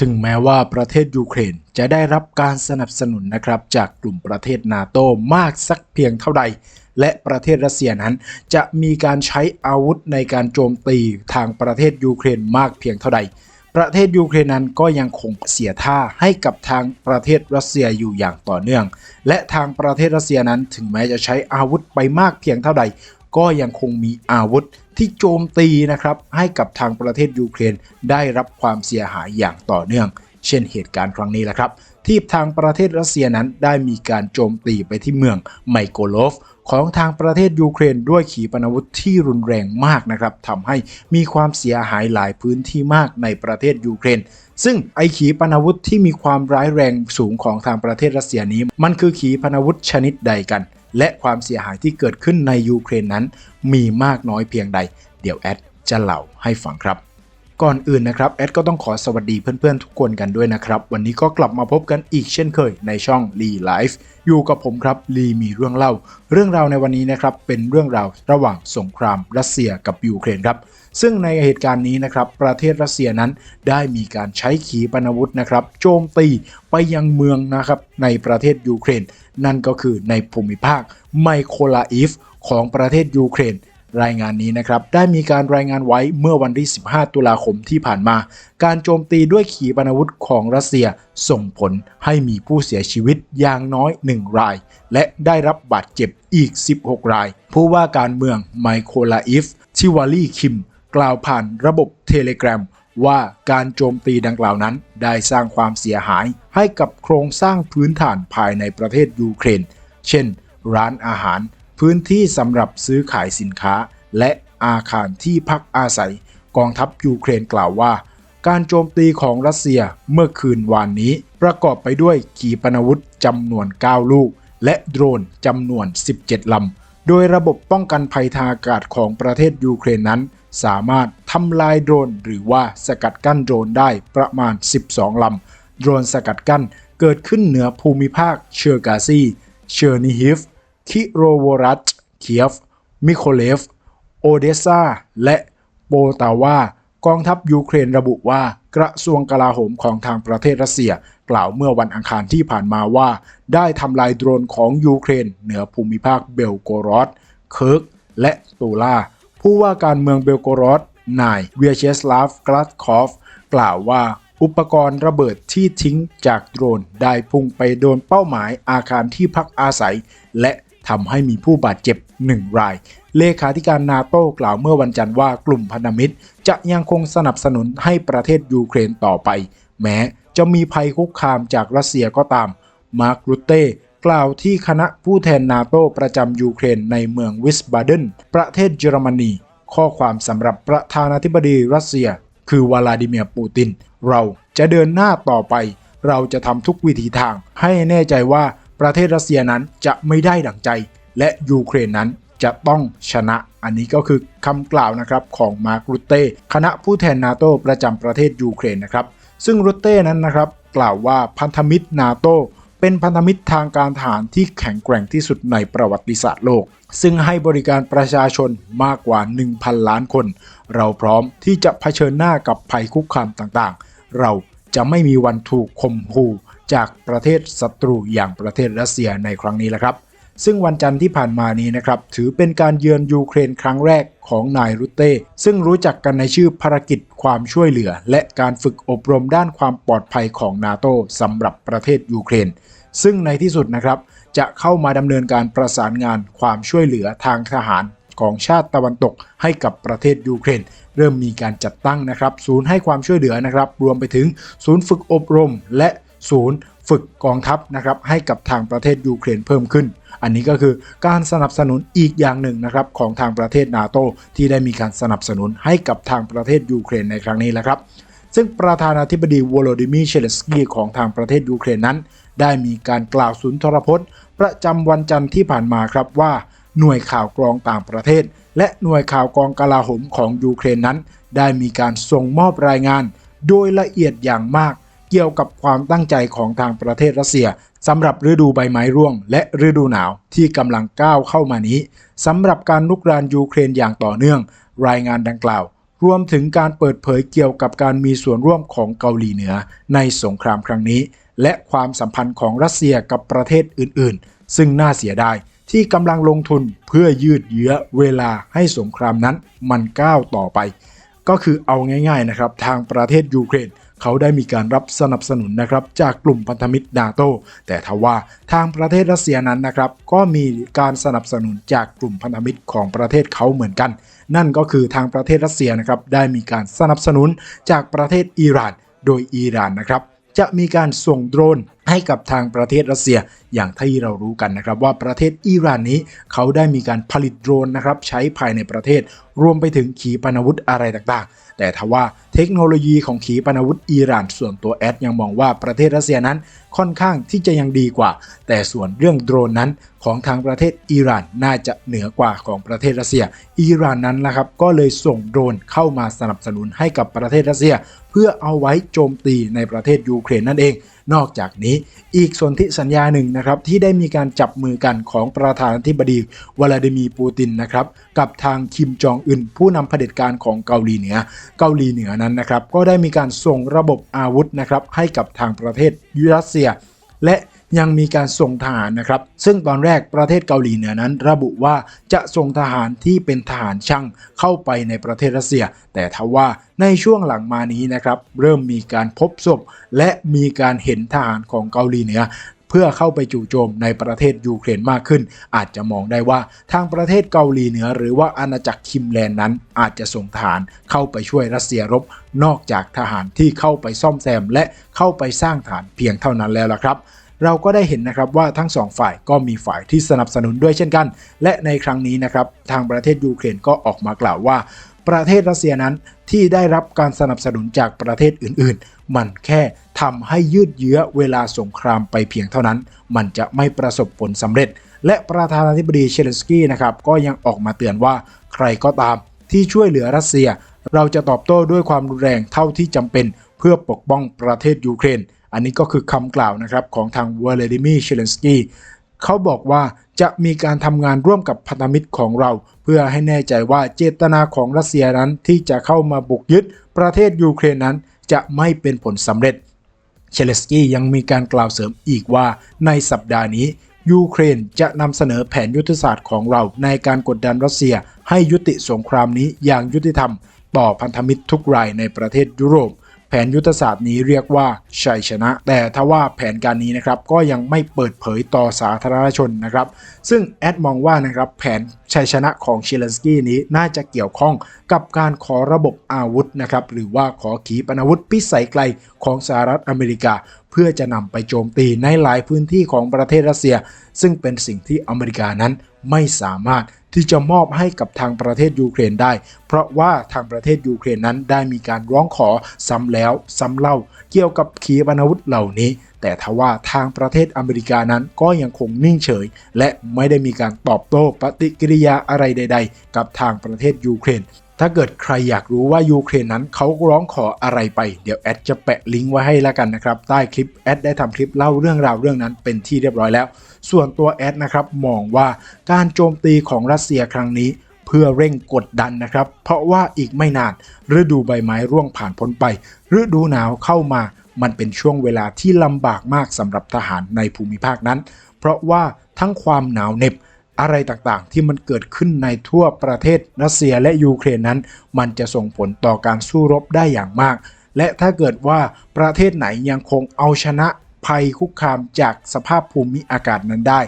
ถึงแม้ว่าประเทศยูเครนจะได้รับการสนับสนุนนะครับจากกลุ่มประเทศนาโตมากสักเพียงเท่าใด และประเทศรัสเซียนั้น จะมีการใช้อาวุธในการโจมตีทางประเทศยูเครนมากเพียงเท่าใด ประเทศยูเครนนั้นก็ยังคงเสียท่าให้กับทางประเทศรัสเซียอยู่อย่างต่อเนื่อง และทางประเทศรัสเซียนั้นถึงแม้จะใช้อาวุธไปมากเพียงเท่าใด ก็ยังคงมีอาวุธที่โจมตีนะครับให้กับทางประเทศยูเครนได้รับความเสียหายอย่างต่อเนื่อง เช่นเหตุการณ์ครั้งนี้แหละครับที่ทางประเทศรัสเซียนั้นได้มีการโจมตีไปที่เมืองไมโกโลฟของทางประเทศยูเครนด้วยขีปนาวุธที่รุนแรงมากนะครับทำให้มีความเสียหายหลายพื้นที่มากในประเทศยูเครน ซึ่งไอขีปนาวุธที่มีความร้ายแรงสูงของทางประเทศรัสเซียนี้ มันคือขีปนาวุธชนิดใดกัน และความเสียหายที่เกิดขึ้นในยูเครนนั้น มีมากน้อยเพียงใด เดี๋ยวแอดจะเล่าให้ฟังครับ ก่อนอื่นนะครับแอดก็ต้องขอสวัสดีเพื่อนๆทุกคนกันด้วยนะครับ วันนี้ก็กลับมาพบกันอีกเช่นเคยในช่องลีไลฟ์อยู่กับผมครับลีมีเรื่องเล่า เรื่องราวในวันนี้นะครับเป็นเรื่องราวระหว่างสงครามรัสเซียกับยูเครนครับซึ่งในเหตุการณ์นี้นะครับประเทศรัสเซียนั้นได้มีการใช้ขีปนาวุธนะครับโจมตีไปยังเมืองนะครับในประเทศยูเครน นั่นก็คือในภูมิภาคไมโคลาอิฟของประเทศยูเครน รายงานนี้นะครับได้มีการรายงานไว้เมื่อวันที่ 15 ตุลาคมที่ผ่านมา การโจมตีด้วยขีปนาวุธของรัสเซียส่งผลให้มีผู้เสียชีวิตอย่างน้อย 1 ราย และได้รับบาดเจ็บอีก 16 ราย ผู้ว่าการเมืองไมโคลาอิฟ ชิวาลีคิม กล่าวผ่านระบบเทเลกรามว่าการโจมตีดังกล่าวนั้น ได้สร้างความเสียหายให้กับโครงสร้างพื้นฐานภายในประเทศยูเครน เช่น ร้านอาหาร พื้นที่สำหรับซื้อขายสินค้า และอาคารที่พักอาศัย กองทัพยูเครนกล่าวว่า การโจมตีของรัสเซียเมื่อคืนวานนี้ ประกอบไปด้วยขีปนาวุธจำนวน 9 ลูก และโดรนจำนวน 17 ลำ โดยระบบป้องกันภัยทางอากาศของประเทศยูเครนนั้น สามารถทำลายโดรนหรือว่าสกัดกั้นโดรนได้ประมาณ 12 ลำ โดรนสกัดกั้นเกิดขึ้นเหนือภูมิภาคเชอร์กาซี เชอร์นิฮิฟ คิโรโวรัตเคียฟ มิโคเลฟ โอเดสซาและโปตาวากองทัพยูเครนระบุว่ากระทรวงกลาโหมของทางประเทศรัสเซีย กล่าวเมื่อวันอังคารที่ผ่านมาว่า ได้ทำลายโดรนของยูเครน เหนือภูมิภาคเบลโกรอด เคิร์ก และตูลาผู้ว่าการเมืองเบลโกรอดนายเวียเชสลาฟกลัดคอฟ กล่าวว่าอุปกรณ์ระเบิดที่ทิ้งจากโดรน ได้พุ่งไปโดนเป้าหมายอาคารที่พักอาศัย และ ทำให้มีผู้บาดเจ็บ 1 ราย เลขาธิการนาโต้กล่าวเมื่อวันจันทร์ว่ากลุ่มพันธมิตร จะยังคงสนับสนุนให้ประเทศยูเครนต่อไป แม้จะมีภัยคุกคามจากรัสเซียก็ตาม มาร์กรุตเต้กล่าวที่คณะผู้แทนนาโต้ประจำยูเครนในเมืองวิสบาเดนประเทศเยอรมนี ข้อความสำหรับประธานาธิบดีรัสเซีย คือวลาดิเมียร์ปูติน เราจะเดินหน้าต่อไป เราจะทำทุกวิธีทาง ให้แน่ใจว่า ประเทศรัสเซียนั้นจะไม่ได้ดั่งใจ และยูเครนนั้นจะต้องชนะ อันนี้ก็คือคำกล่าวนะครับของมาร์กรุตเต้คณะผู้แทนนาโตประจำประเทศยูเครนนะครับ ซึ่งรุตเต้นั้นนะครับกล่าวว่าพันธมิตรนาโตเป็นพันธมิตรทางการทหารที่แข็งแกร่งที่สุดในประวัติศาสตร์โลก ซึ่งให้บริการประชาชนมากกว่า 1,000 ล้านคน เราพร้อมที่จะเผชิญหน้ากับภัยคุกคามต่างๆ เราจะไม่มีวันถูกข่มขู่ จากประเทศศัตรูอย่างประเทศรัสเซียในครั้งนี้แหละครับ ซึ่งวันจันทร์ที่ผ่านมานี้นะครับ ถือเป็นการเยือนยูเครนครั้งแรกของนายรุเต้ซึ่งรู้จักกันในชื่อภารกิจความช่วยเหลือ และการฝึกอบรมด้านความปลอดภัยของนาโตสำหรับประเทศยูเครน ซึ่งในที่สุดนะครับ จะเข้ามาดำเนินการประสานงานความช่วยเหลือทางทหารของชาติตะวันตกให้กับประเทศยูเครน เริ่มมีการจัดตั้งนะครับ ศูนย์ให้ความช่วยเหลือนะครับ รวมไปถึงศูนย์ฝึกอบรม และ ศูนย์ฝึกกองทัพนะครับให้กับทางประเทศยูเครนเพิ่มขึ้น อันนี้ก็คือการสนับสนุนอีกอย่างหนึ่งนะครับของทางประเทศนาโตที่ได้มีการสนับสนุนให้กับทางประเทศยูเครนในครั้งนี้แหละครับ ซึ่งประธานาธิบดีวโลดิมีเชลสกี้ของทางประเทศยูเครนนั้น ได้มีการกล่าวสุนทรพจน์ ประจำวันจันทร์ที่ผ่านมาครับว่าหน่วยข่าวกรองต่างประเทศ และหน่วยข่าวกองกลาโหมของยูเครนนั้น ได้มีการส่งมอบรายงาน โดยละเอียดอย่างมาก เกี่ยวกับความตั้งใจของทางประเทศรัสเซียสำหรับฤดูใบไม้ร่วง และฤดูหนาวที่กำลังก้าวเข้ามานี้สำหรับการลุกรานยูเครนอย่างต่อเนื่อง รายงานดังกล่าว รวมถึงการเปิดเผยเกี่ยวกับการมีส่วนร่วมของเกาหลีเหนือ ในสงครามครั้งนี้ และความสัมพันธ์ของรัสเซียกับประเทศอื่น ๆ ซึ่งน่าเสียดายที่กำลังลงทุนเพื่อยืดเยื้อเวลาให้สงครามนั้นมันก้าวต่อไป ก็คือเอาง่าย ๆนะครับ ทางประเทศยูเครน เขาได้มีการรับสนับสนุนนะครับจากกลุ่มพันธมิตรนาโตแต่ทว่าทางประเทศรัสเซียนั้นนะครับก็มีการสนับสนุนจากกลุ่มพันธมิตรของประเทศเขาเหมือนกัน นั่นก็คือทางประเทศรัสเซียนะครับได้มีการสนับสนุนจากประเทศอิหร่าน โดยอิหร่านนะครับจะมีการส่งโดรน ให้กับทางประเทศรัสเซียอย่างที่เรารู้กันนะครับว่าประเทศอิหร่านนี้เขาได้มีการผลิตโดรนนะครับใช้ภายในประเทศ รวมไปถึงขีปนาวุธอะไรต่างๆ แต่ทว่าเทคโนโลยีของขีปนาวุธอิหร่าน ส่วนตัวแอดยังมองว่าประเทศรัสเซียนั้นค่อนข้างที่จะยังดีกว่า แต่ส่วนเรื่องโดรนนั้นของทางประเทศอิหร่านน่าจะเหนือกว่าของประเทศรัสเซีย อิหร่านนั้นนะครับก็เลยส่งโดรนเข้ามาสนับสนุนให้กับประเทศรัสเซีย เพื่อเอาไว้โจมตีในประเทศยูเครนนั่นเอง นอกจากนี้อีกส่วนที่สัญญาหนึ่งนะครับที่ได้มีการจับมือกันของประธานาธิบดีวลาดิมีร์ปูตินนะครับกับทางคิมจองอึนผู้นำเผด็จการของเกาหลีเหนือ เกาหลีเหนือนั้นนะครับก็ได้มีการส่งระบบอาวุธนะครับให้กับทางประเทศรัสเซีย และ ยังมีการส่งทหารนะครับ ซึ่งตอนแรกประเทศเกาหลีเหนือนั้น ระบุว่าจะส่งทหารที่เป็นทหารช่างเข้าไปในประเทศรัสเซีย แต่ทว่าในช่วงหลังมานี้นะครับ เริ่มมีการพบศพ และมีการเห็นทหารของเกาหลีเหนือเพื่อเข้าไปจู่โจมในประเทศยูเครนมากขึ้น อาจจะมองได้ว่าทางประเทศเกาหลีเหนือ หรือว่าอาณาจักรคิมแลนด์นั้น อาจจะส่งทหารเข้าไปช่วยรัสเซียรบ นอกจากทหารที่เข้าไปซ่อมแซม และเข้าไปสร้างฐานเพียงเท่านั้นแล้วล่ะครับ เราก็ได้เห็นนะครับว่าทั้งสองฝ่ายก็มีฝ่ายที่สนับสนุนด้วยเช่นกัน และในครั้งนี้นะครับทางประเทศยูเครนก็ออกมากล่าวว่า ประเทศรัสเซียนั้นที่ได้รับการสนับสนุนจากประเทศอื่น ๆ มันแค่ทำให้ยืดเยื้อเวลาสงครามไปเพียงเท่านั้น มันจะไม่ประสบผลสำเร็จ และประธานาธิบดีเชเลนสกี้นะครับก็ยังออกมาเตือนว่าใครก็ตามที่ช่วยเหลือรัสเซีย เราจะตอบโต้ด้วยความรุนแรงเท่าที่จำเป็น เพื่อปกป้องประเทศยูเครน อันนี้ก็คือคำกล่าวนะครับของทางวลาดิมีร์เชเลนสกี้เขาบอกว่าจะมีการทำงานร่วมกับพันธมิตรของเรา เพื่อให้แน่ใจว่าเจตนาของรัสเซียนั้นที่จะเข้ามาบุกยึดประเทศยูเครนนั้น จะไม่เป็นผลสำเร็จ เชเลสกี้ยังมีการกล่าวเสริมอีกว่าในสัปดาห์นี้ยูเครนจะนำเสนอแผนยุทธศาสตร์ของเราในการกดดันรัสเซีย ให้ยุติสงครามนี้อย่างยุติธรรม ต่อพันธมิตรทุกรายในประเทศยุโรป แผนยุทธศาสตร์นี้เรียกว่าชัยชนะ แต่ทว่าแผนการนี้นะครับก็ยังไม่เปิดเผยต่อสาธารณชนนะครับ ซึ่งแอดมองว่านะครับแผนชัยชนะของชเลนสกี้นี้น่าจะเกี่ยวข้องกับการขอระบบอาวุธนะครับหรือว่าขอขีปนาวุธพิสัยไกลของสหรัฐอเมริกา เพื่อจะนำไปโจมตีในหลายพื้นที่ของประเทศรัสเซีย ซึ่งเป็นสิ่งที่อเมริกานั้นไม่สามารถ ที่จะมอบให้กับทางประเทศยูเครนได้ เพราะว่าทางประเทศยูเครนนั้นได้มีการร้องขอซ้ำแล้วซ้ำเล่า เกี่ยวกับขีปนาวุธเหล่านี้ แต่ทว่าทางประเทศอเมริกานั้นก็ยังคงนิ่งเฉย และไม่ได้มีการตอบโต้ปฏิกิริยาอะไรใด ๆ กับทางประเทศยูเครน ถ้าเกิดใครอยากรู้ว่ายูเครนนั้นเขาร้องขออะไรไป เดี๋ยวแอดจะแปะลิงก์ไว้ให้แล้วกันนะครับ ใต้คลิปแอดได้ทำคลิปเล่าเรื่องราวเรื่องนั้นเป็นที่เรียบร้อยแล้ว ส่วนตัวแอดนะครับมองว่าการโจมตีของรัสเซียครั้งนี้ เพื่อเร่งกดดันนะครับ เพราะว่าอีกไม่นานฤดูใบไม้ร่วงผ่านพ้นไปฤดูหนาวเข้ามา มันเป็นช่วงเวลาที่ลำบากมากสำหรับทหารในภูมิภาคนั้น เพราะว่าทั้งความหนาวเหน็บ อะไรต่างๆ ที่มันเกิดขึ้นในทั่วประเทศรัสเซียและยูเครนนั้น มันจะส่งผลต่อการสู้รบได้อย่างมาก และถ้าเกิดว่าประเทศไหนยังคงเอาชนะภัยคุกคามจากสภาพภูมิอากาศนั้นได้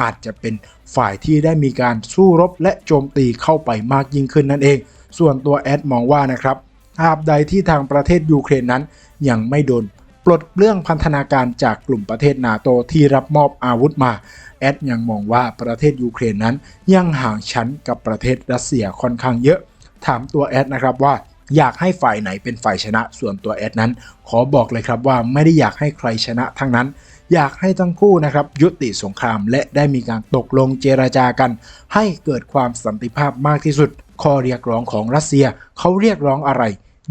อาจจะเป็นฝ่ายที่ได้มีการสู้รบและโจมตีเข้าไปมากยิ่งขึ้นนั่นเอง ส่วนตัวแอดมองว่านะครับตราบใดที่ทางประเทศยูเครนนั้นยังไม่โดน ปลดเปลื้องพันธนาการจากกลุ่มประเทศนาโตที่รับมอบอาวุธมา แอดยังมองว่าประเทศยูเครนนั้นยังห่างชั้นกับประเทศรัสเซียค่อนข้างเยอะ ถามตัวแอดนะครับว่าอยากให้ฝ่ายไหนเป็นฝ่ายชนะ ส่วนตัวแอดนั้น ขอบอกเลยครับว่าไม่ได้อยากให้ใครชนะทั้งนั้น อยากให้ทั้งคู่นะครับยุติสงครามและได้มีการตกลงเจรจากัน ให้เกิดความสันติภาพมากที่สุด ข้อเรียกร้องของรัสเซีย เขาเรียกร้องอะไร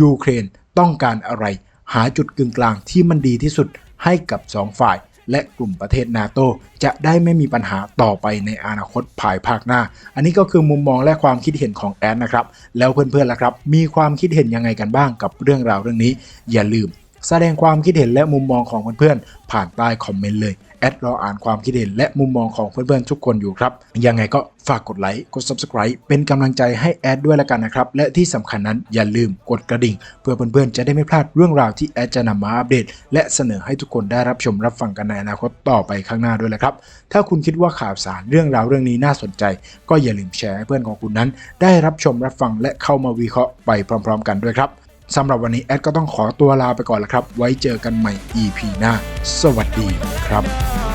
ยูเครนต้องการอะไร หาจุดกึ่งกลางที่มันดีที่สุดให้กับ 2 ฝ่าย และกลุ่มประเทศนาโตจะได้ไม่มีปัญหาต่อไปในอนาคตภายภาคหน้า อันนี้ก็คือมุมมองและความคิดเห็นของแอดนะครับ แล้วเพื่อนๆล่ะครับ มีความคิดเห็นยังไงกันบ้างกับเรื่องราวเรื่องนี้ อย่าลืม แสดงความคิดเห็นและมุมมองของเพื่อนๆผ่านใต้คอมเมนต์เลย แอดรออ่านความคิดเห็นและมุมมองของเพื่อนๆทุกคนอยู่ครับ ยังไงก็ฝากกดไลค์ กด Subscribe เป็นกำลังใจให้แอดด้วยละกันนะครับ และที่สำคัญนั้นอย่าลืมกดกระดิ่ง เพื่อเพื่อนๆจะได้ไม่พลาดเรื่องราวที่แอดจะนำมาอัปเดต และเสนอให้ทุกคนได้รับชมรับฟังกันในอนาคตต่อไปข้างหน้าด้วยละครับ ถ้าคุณคิดว่าข่าวสารเรื่องราวเรื่องนี้น่าสนใจ ก็อย่าลืมแชร์ให้เพื่อนของคุณนั้น ได้รับชมรับฟังและเข้ามาวิเคราะห์ไปพร้อม ๆ กันด้วยครับ สำหรับวันนี้แอดก็ต้องขอตัวลาไปก่อนแล้วครับ ไว้เจอกันใหม่ EP หน้า สวัสดีครับ